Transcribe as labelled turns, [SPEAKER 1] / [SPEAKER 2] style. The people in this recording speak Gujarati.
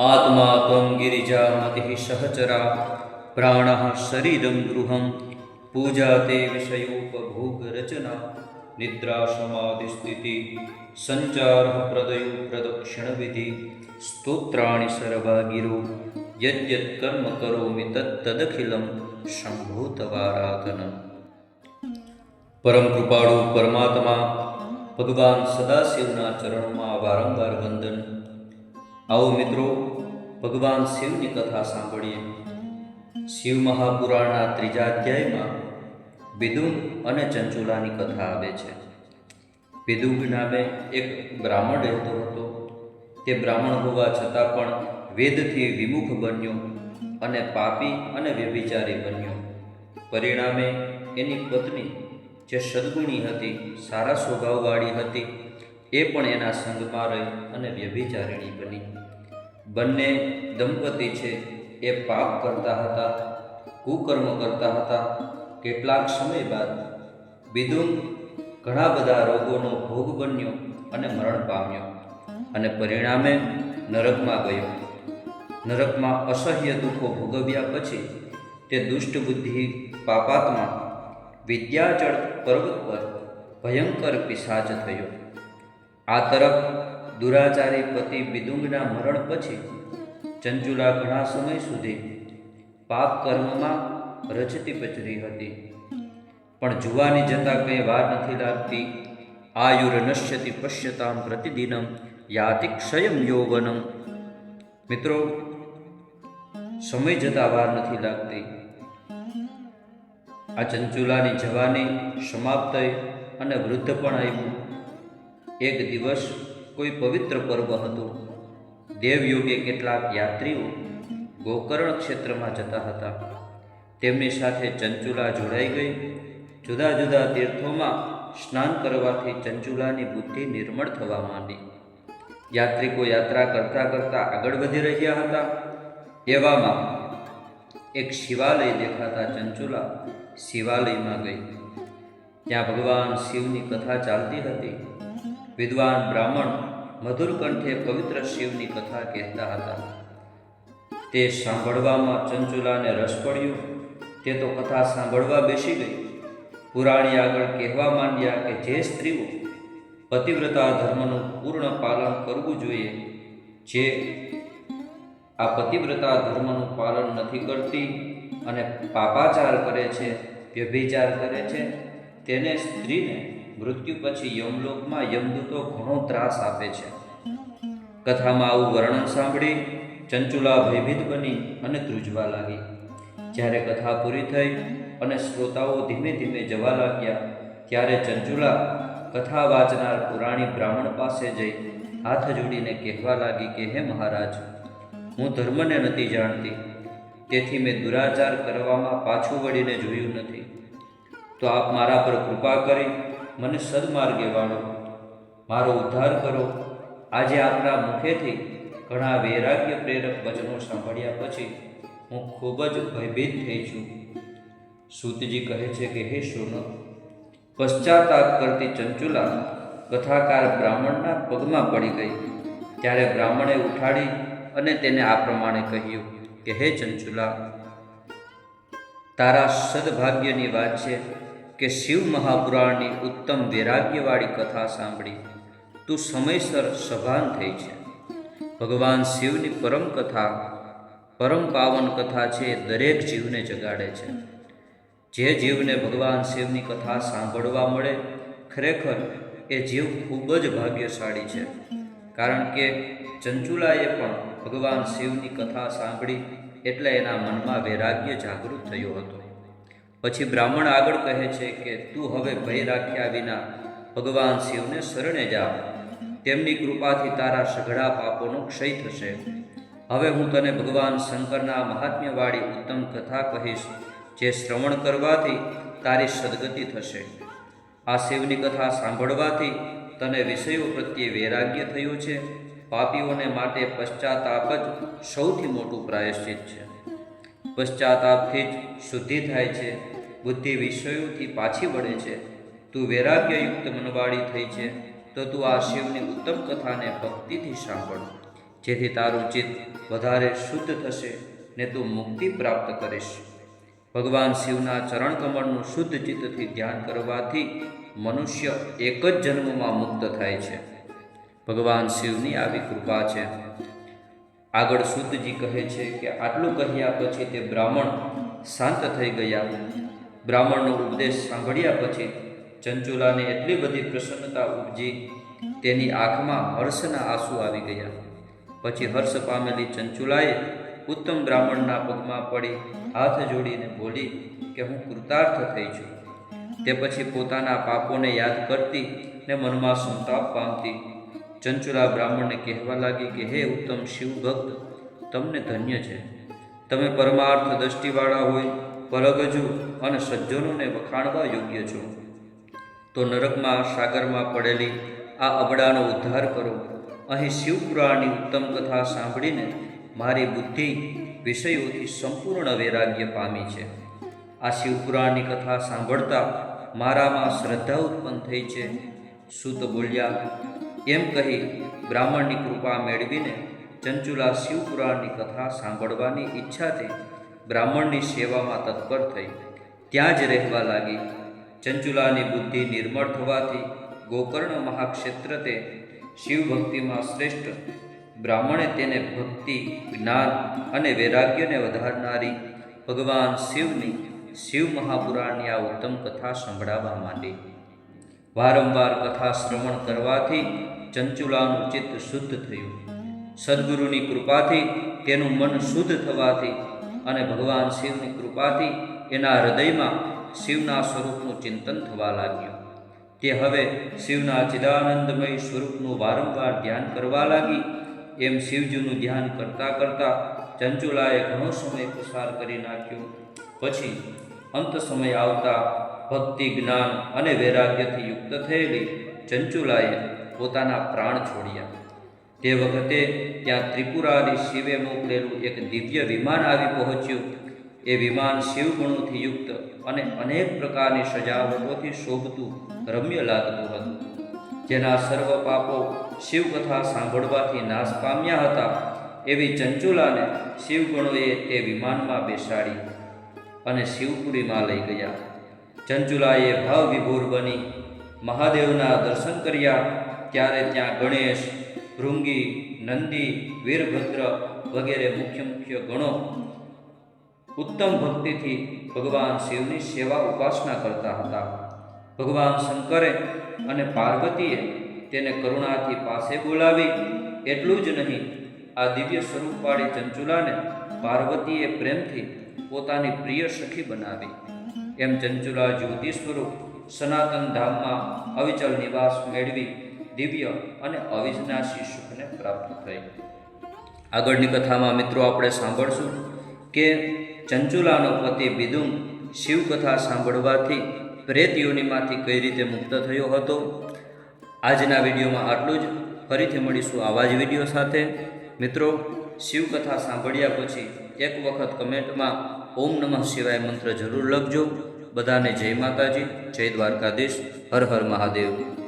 [SPEAKER 1] આત્મા ત્વં ગિરિજામતિ સહચરા પ્રાણ શરીરમ ગૃહમ પૂજા તે વિષયોપભોગ રચના નિદ્રા સમાધિ સ્થિતિ સંચાર પ્રદયો પ્રદક્ષિણ વિધિ સ્તોત્રાણી સર્વા ગિરો યદ્યત કર્મ કરોમિ તદખિલમ શંભો તવારાધન પરમ કૃપાળુ પરમાત્મા ભગવાન સદાશિવના ચરણોમાં વારંવાર વંદન આવો મિત્રો ભગવાન શિવની કથા સાંભળીએ. શિવ મહાપુરાણના ત્રીજા અધ્યાયમાં બિદુંગ અને ચંચુલાની કથા આવે છે. બિદુંગ નામે એક બ્રાહ્મણ રહેતો હતો. તે બ્રાહ્મણ હોવા છતાં પણ વેદથી વિમુખ બન્યો અને પાપી અને વ્યભિચારી બન્યો. પરિણામે એની પત્ની, જે સદગુણી હતી, સારા સ્વભાવવાળી હતી, એ પણ એના સંગમાં રહી અને વ્યભિચારિણી બની. બંને દંપતી છે એ પાપ કરતા હતા, કુકર્મ કરતા હતા. કેટલાક સમય બાદ બિદુંગ ઘણા બધા રોગોનો ભોગ બન્યો અને મરણ પામ્યો અને પરિણામે નરકમાં ગયો. નરકમાં અસહ્ય દુઃખો ભોગવ્યા પછી તે દુષ્ટ બુદ્ધિ પાપાત્મા વિદ્યાચળ પર્વત પર ભયંકર પિશાચ થયો. આ તરફ દુરાચારી પતિ બિદુંગના મરણ પછી ચંચુલા ઘણા સમય સુધી પાપ કર્મમાં રચતી પચરી હતી. પણ જુવાની જતા કંઈ વાર નથી લાગતી. આયુર નશ્યતિ પશ્યતામ પ્રતિદિનમ યાતિ ક્ષયમ યૌવનમ મિત્રો, સમય જતા વાર નથી લાગતી. આ ચંચુલાની જવાની સમાપ્ત અને વૃદ્ધ પણ આવ્યું. એક દિવસ કોઈ પવિત્ર પર્વ હતો. દેવયોગે કેટલાક યાત્રીઓ ગોકર્ણ ક્ષેત્રમાં જતા હતા. તેમની સાથે ચંચુલા જોડાઈ ગઈ. જુદા જુદા તીર્થોમાં સ્નાન કરવાથી ચંચુલાની બુદ્ધિ નિર્મળ થવા માંડી. યાત્રિકો યાત્રા કરતા કરતા આગળ વધી રહ્યા હતા. એવામાં એક શિવાલય દેખાતા ચંચુલા શિવાલયમાં ગઈ. ત્યાં ભગવાન શિવની કથા ચાલતી હતી. વિદ્વાન બ્રાહ્મણ મધુર કંઠે પવિત્ર શિવની કથા કહેતા હતા. તે સાંભળવામાં ચંચુલાને રસ પડ્યો. તે તો કથા સાંભળવા બેસી ગઈ. પુરાણી આગળ કહેવા માંડ્યા કે જે સ્ત્રીઓ પતિવ્રતા ધર્મનું પૂર્ણ પાલન કરવું જોઈએ, જે આ પતિવ્રતા ધર્મનું પાલન નથી કરતી અને પાપાચાર કરે છે, વ્યભિચાર કરે છે, તેને સ્ત્રીને મૃત્યુ પછી યમલોકમાં યમદૂતો ઘણો ત્રાસ આપે છે. કથામાં આવું વર્ણન સાંભળી ચંચુલા ભયભીત બની અને ધ્રુજવા લાગી. જ્યારે કથા પૂરી થઈ અને શ્રોતાઓ ધીમે ધીમે જવા લાગ્યા, ત્યારે ચંચુલા કથા વાંચનાર પુરાણી બ્રાહ્મણ પાસે જઈ હાથ જોડીને કહેવા લાગી કે, હે મહારાજ, હું ધર્મને નથી જાણતી, તેથી મેં દુરાચાર કરવામાં પાછું વળીને જોયું નથી. તો આપ મારા પર કૃપા કરી મને સદમાર્ગે વાળો. મારો ઉદ્ધાર કરો. આજે આપના મુખેથી ઘણા વૈરાગ્ય પ્રેરક વચનો સાંભળ્યા પછી હું ખૂબ જ ભયભીત થઈ છું. સૂતજી કહે છે કે, હે સોન, પશ્ચાતાપ કરતી ચંચુલા કથાકાર બ્રાહ્મણના પગમાં પડી ગઈ. ત્યારે બ્રાહ્મણે ઉઠાડી અને તેને આ પ્રમાણે કહ્યું કે, હે ચંચુલા, તારા સદભાગ્યની વાત છે. કે શિવ મહાપુરાણની ઉત્તમ વૈરાગ્યવાળી કથા સાંભળી તું સમયસર સભાન થઈ છે. ભગવાન શિવની પરમ કથા, પરમ પાવન કથા છે દરેક જીવને જગાડે છે. જે જીવને ભગવાન શિવની કથા સાંભળવા મળે, ખરેખર એ જીવ ખૂબ જ ભાગ્યશાળી છે. કારણ કે ચંચુલાએ પણ ભગવાન શિવની કથા સાંભળી એટલે એના મનમાં વૈરાગ્ય જાગૃત થયો હતો. પછી બ્રાહ્મણ આગળ કહે છે કે તું હવે ભય રાખ્યા વિના ભગવાન શિવને શરણે જા. તેમની કૃપાથી તારા સઘળા પાપોનો ક્ષય થશે. હવે હું તને ભગવાન શંકરના મહાત્મ્યવાળી ઉત્તમ કથા કહીશ, જે શ્રવણ કરવાથી તારી સદગતિ થશે. આ શિવની કથા સાંભળવાથી તને વિષયો પ્રત્યે વૈરાગ્ય થયું છે. પાપીઓને માટે પશ્ચાતાપ જ સૌથી મોટું પ્રાયશ્ચિત છે. પશ્ચાતાપથી જ શુદ્ધિ થાય છે. બુદ્ધિ વિષયોથી પાછી વળે છે. તું વૈરાગ્યયુક્ત મનવાળી થઈ છે. તો તું આ શિવની ઉત્તમ કથાને ભક્તિથી સાંભળ. જેથી તારું ચિત્ત વધારે શુદ્ધ થશે ને તું મુક્તિ પ્રાપ્ત કરીશ. ભગવાન શિવના ચરણ કમળનું શુદ્ધ ચિત્તથી ધ્યાન કરવાથી મનુષ્ય એક જ જન્મમાં મુક્ત થાય છે. ભગવાન શિવની આવી કૃપા છે. આગળ શુદ્ધજી કહે છે કે આટલું કહ્યા પછી તે બ્રાહ્મણ શાંત થઈ ગયા. બ્રાહ્મણનો ઉપદેશ સાંભળ્યા પછી ચંચુલાને એટલી બધી પ્રસન્નતા ઉપજી, તેની આંખમાં હર્ષના આંસુ આવી ગયા. પછી હર્ષ પામેલી ચંચુલાએ ઉત્તમ બ્રાહ્મણના પગમાં પડી હાથ જોડીને બોલી કે હું કૃતાર્થ થઈ છું. તે પછી પોતાના પાપોને યાદ કરતી ને મનમાં સંતાપ પામતી. ચંચુલા બ્રાહ્મણને કહેવા લાગી કે, હે ઉત્તમ શિવ ભક્ત, તમને ધન્ય છે. તમે પરમાર્થ દ્રષ્ટિવાળા હોય, પરગજુ અને સજ્જનોને વખાણવા યોગ્ય છો. તો નરકમાં, સાગરમાં પડેલી આ અબડાનો ઉદ્ધાર કરો. અહીં શિવપુરાણની ઉત્તમ કથા સાંભળીને મારી બુદ્ધિ વિષયોથી સંપૂર્ણ વૈરાગ્ય પામી છે. આ શિવપુરાણની કથા સાંભળતા મારામાં શ્રદ્ધા ઉત્પન્ન થઈ છે. સૂત બોલ્યા એમ કહી બ્રાહ્મણની કૃપા મેળવીને ચંચુલા શિવપુરાણની કથા સાંભળવાની ઈચ્છાથી બ્રાહ્મણની સેવામાં તત્પર થઈ. ત્યાં જ રહેવા લાગી. ચંચુલાની બુદ્ધિ નિર્મળ થવાથી ગોકર્ણ મહાક્ષેત્ર તે શિવભક્તિમાં શ્રેષ્ઠ. બ્રાહ્મણે તેને ભક્તિ, જ્ઞાન અને વૈરાગ્યને વધારનારી ભગવાન શિવની શિવ મહાપુરાણની આ ઉત્તમ કથા સંભળાવવા માંડી. વારંવાર કથા શ્રવણ કરવાથી ચંચુલાનું ચિત્ત શુદ્ધ થયું. સદગુરુની કૃપાથી તેનું મન શુદ્ધ થવાથી અને ભગવાન શિવની કૃપાથી એના હૃદયમાં શિવના સ્વરૂપનું ચિંતન થવા લાગ્યું. તે હવે શિવના ચિદાનંદમય સ્વરૂપનું વારંવાર ધ્યાન કરવા લાગી. એમ શિવજીનું ધ્યાન કરતાં કરતાં ચંચુલાએ ઘણો સમય પસાર કરી નાખ્યો. પછી અંત સમય આવતા ભક્તિ, જ્ઞાન અને વૈરાગ્યથી યુક્ત થયેલી ચંચુલાએ પોતાના પ્રાણ છોડ્યા. તે વખતે ત્યાં ત્રિપુરાની શિવે મોકલેલું એક દિવ્ય વિમાન આવી પહોંચ્યું. એ વિમાન શિવગુણોથી યુક્ત અને અનેક પ્રકારની સજાવટોથી શોભતું, રમ્ય લાગતું હતું. જેના સર્વ પાપો શિવકથા સાંભળવાથી નાશ પામ્યા હતા. એવી ચંચુલાને શિવગણોએ તે વિમાનમાં બેસાડી. અને શિવપુરીમાં લઈ ગયા. ચંચુલાએ ભાવ વિભોર બની મહાદેવના દર્શન કર્યા. ત્યારે ત્યાં ગણેશ, ભૃંગી, નંદી, વીરભદ્ર વગેરે મુખ્ય મુખ્ય ગણો ઉત્તમ ભક્તિથી ભગવાન શિવની સેવા ઉપાસના કરતા હતા. ભગવાન શંકરે અને પાર્વતીએ તેને કરુણાથી પાસે બોલાવી. એટલું જ નહીં, આ દિવ્ય સ્વરૂપવાળી ચંચુલાને પાર્વતીએ પ્રેમથી પોતાની પ્રિય સખી બનાવી. એમ ચંચુલા જ્યોતિ સ્વરૂપ સનાતન ધામમાં અવિચલ નિવાસ મેળવી દિવ્ય અને અવિનાશી સુખને પ્રાપ્ત થઈ. આગળની કથામાં મિત્રો આપણે સાંભળશું કે ચંચુલાનો પતિ બિદુંગ શિવકથા સાંભળવાથી પ્રેત યોનિમાંથી કઈ રીતે મુક્ત થયો હતો? આજના વિડીયોમાં આટલું જ. ફરીથી મળીશું આવા જ વીડિયો સાથે. મિત્રો, શિવકથા સાંભળ્યા પછી એક વખત કમેન્ટમાં ઓમ નમઃ શિવાય મંત્ર જરૂર લખજો. બધાને જય માતાજી, જય દ્વારકાધીશ, હર હર મહાદેવ.